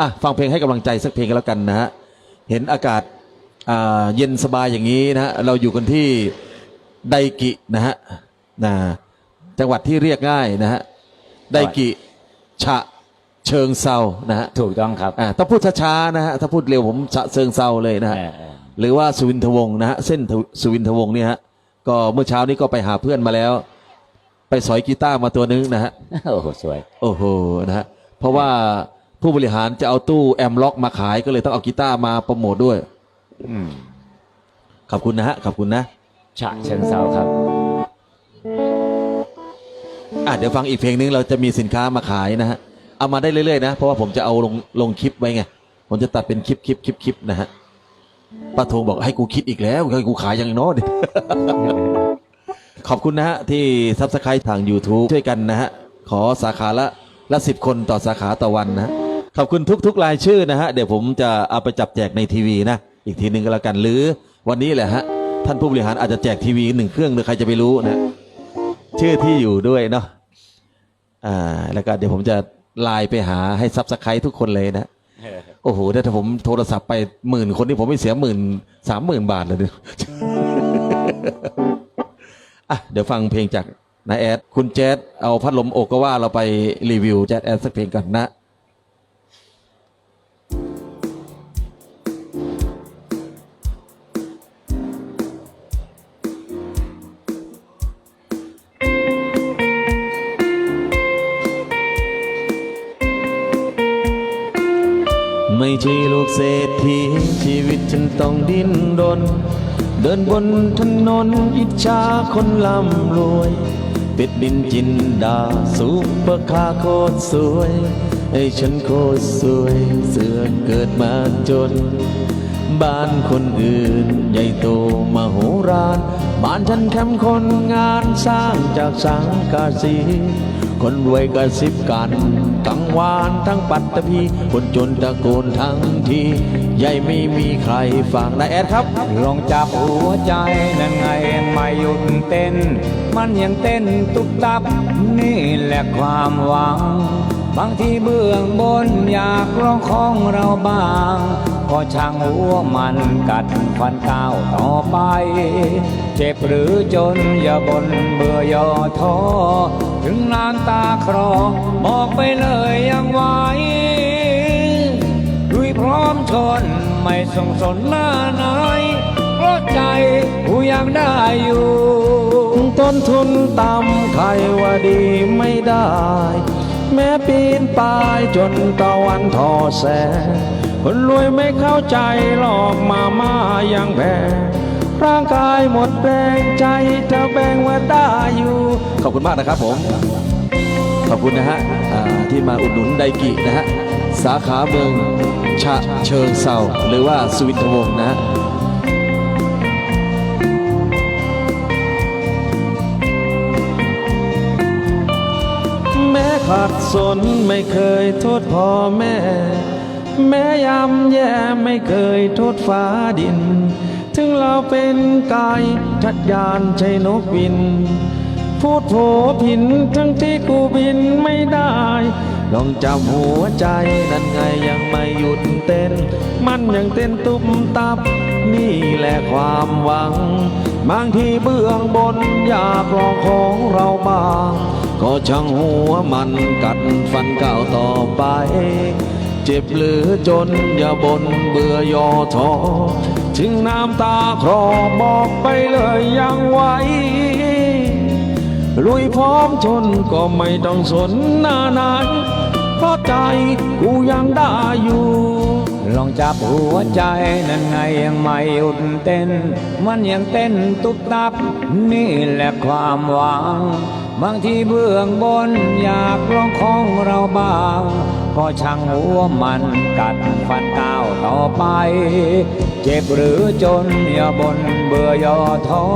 อะฟังเพลงให้กำลังใจสักเพลงก็แล้วกันนะฮะเห็นอากาศอ่าเย็นสบายอย่างนี้นะฮะเราอยู่กันที่ไดกินะฮะนะจังหวัดที่เรียกง่ายนะฮะไดกิฉะเชิงเซานะฮะถูกต้องครับอ่าถ้าพูดช้าๆนะฮะถ้าพูดเร็วผมฉะเชิงเซาเลยนะฮะเออเออหรือว่าสุวินทวงศ์นะฮะเส้นสุวินทวงศ์เนี่ยฮะก็เมื่อเช้านี้ก็ไปหาเพื่อนมาแล้ว ไปสอยกีตาร์มาตัวนึงนะฮะ โอ้โหสวย โอ้โห นะฮะ เพราะว่า ผู้บริหารจะเอาตู้แอมล็อกมาขายก็เลยต้องเอากีตาร์มาโปรโมทด้วยอืมขอบคุณนะฮะขอบคุณนะฉะเชิงเซาครับ อะเดี๋ยวฟังอีกเพลงนึงเราจะมีสินค้ามาขายนะฮะ เอามาได้เรื่อยๆนะ เพราะว่าผมจะเอาลงลงคลิปไว้ไง ผมจะตัดเป็นคลิปคลิปคลิปคลิปนะฮะป้าทงบอกให้กูคิดอีกแล้วให้กูขายอย่างโน้นขอบคุณนะฮะ ที่ซับสไครต์ทาง YouTube ช่วยกันนะฮะ ขอสาขาละละสิบคนต่อสาขาต่อวันนะ ขอบคุณทุกๆรายชื่อนะฮะ เดี๋ยวผมจะเอาไปจับแจกในทีวีนะ อีกทีหนึ่งก็แล้วกันหรือวันนี้แหละฮะ ท่านผู้บริหารอาจจะแจกทีวีหนึ่งเครื่องหรือใครจะไปรู้นะ ชื่อที่อยู่ด้วยเนาะอ่าแล้วก็เดี๋ยวผมจะไลน์ไปหาให้ซับสไครต์ทุกคนเลยนะ โอ้โหถ้าผมโทรศัพท์ไปหมื่นคนนี่ผมไม่เสียหมื่นสามหมื่นบาทเลยเนี่ยอะเดี๋ยวฟังเพลงจากนายแอด คุณแจ๊ดเอาพัดลมโอกาว่าเราไปรีวิวแจ๊ดแอดสักเพลงกันนะ ไม่ใช่ลูกเศรษฐีชีวิตฉันต้องดิ้นรน เดินบนถนนอิจฉาคนร่ำรวยเป็ดดินจินดาสุปเปอร์คาร์โคตรสวยไอ้ฉันโคตรสวย เสือเกิดมาจน บ้านคนอื่นใหญ่โตมโหฬารบ้านฉันแคมคนงานสร้างจากสังกาสี คนรวยกระซิบกันกังวานทั้งปัตตภีคนจนตะโกนทั้งทีใหญ่ไม่มีใครฟังนายแอดครับ ลองจับหัวใจนั่นไงไม่หยุดเต้น มันยังเต้นตุบตับ นี่แหละความหวัง บางทีเบื้องบนอยากร้องของเราบ้างก็ช่างหัวมันกัดฟันก้าวต่อไป เจ็บหรือจนอย่าบนเบื่อย่อท้อ ถึงน้ำตาครอบอกไปเลยยังไหวลุยพร้อมชนไม่สงสนหน้าไหนเพราะใจกูยังได้อยู่ ต้นทุนต่ำใครว่าดีไม่ได้ แม้ปีนป่ายจนตะวันทอแสงคนรวยไม่เข้าใจหลอกมามายังแพง ร่างกายหมดแรงใจจะแบ่งว่าได้อยู่ ขอบคุณมากนะครับผม ขอบคุณนะฮะอ่าที่มาอุดหนุนไดกินะฮะ สาขาเมืองฉะเชิงเซาหรือว่าสวิตวงศ์นะฮะแม้ขาดสนไม่เคยโทษพ่อแม่ แม้ยำแย่ไม่เคยโทษฟ้าดิน ถึงเราเป็นกายชัดยานใช่นกบิน พูดโผผินทั้งที่กูบินไม่ได้ ลองจับหัวใจนั่นไงยังไม่หยุดเต้น มันยังเต้นตุบตับ นี่แหละความหวัง บางทีเบื้องบนอยากลองของเราบ้าง ก็ช่างหัวมันกัดฟันก้าวต่อไป เจ็บหรือจนอย่าบนเบื่อย่อท้อถึงน้ำตาคลอบอกไปเลยยังไหวลุยพร้อมชนก็ไม่ต้องสนหน้าไหนเพราะใจกูยังได้อยู่ ลองจับหัวใจนั่นไงยังไม่หยุดเต้น มันยังเต้นตุบตับ นี่แหละความหวัง บางทีเบื้องบนอยากร้องของเราบ้าง ก็ช่างหัวมันกัดฟันก้าวต่อไป เจ็บหรือจนอย่าบนเบื่อย่อท้อ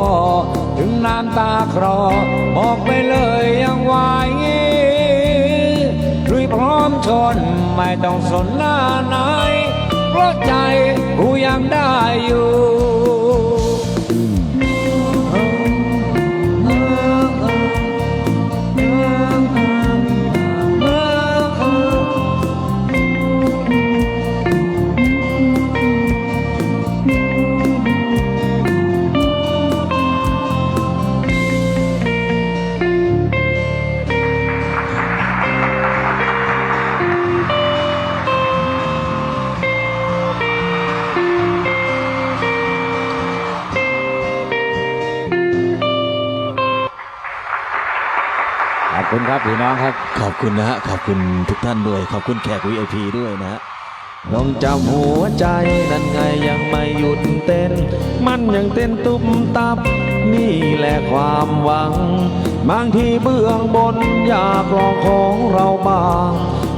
ถึงน้ำตาคลอบอกไปเลยยังไหวลุยพร้อมชนไม่ต้องสนหน้าไหนเพราะใจกูยังได้อยู่ ครับพี่น้องครับ ขอบคุณนะฮะ ขอบคุณทุกท่านด้วย ขอบคุณแขก VIP ด้วยนะฮะลองจำหัวใจนั่นไงยังไม่หยุดเต้น มันยังเต้นตุ้มตับ นี่แหละความหวัง บางทีเบื้องบนอยากลองของเราบ้าง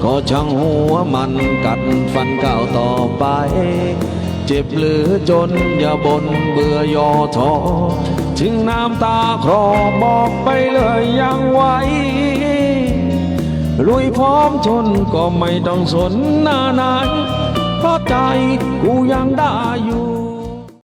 ก็ช่างหัวมันกัดฟันก้าวต่อไป เจ็บหรือจนอย่าบนเบื่อยอท้อถึงน้ำตาคลอบอกไปเลยยังไหว ลุยพร้อมชนก็ไม่ต้องสนหน้าไหนเพราะใจกูยังได้อยู่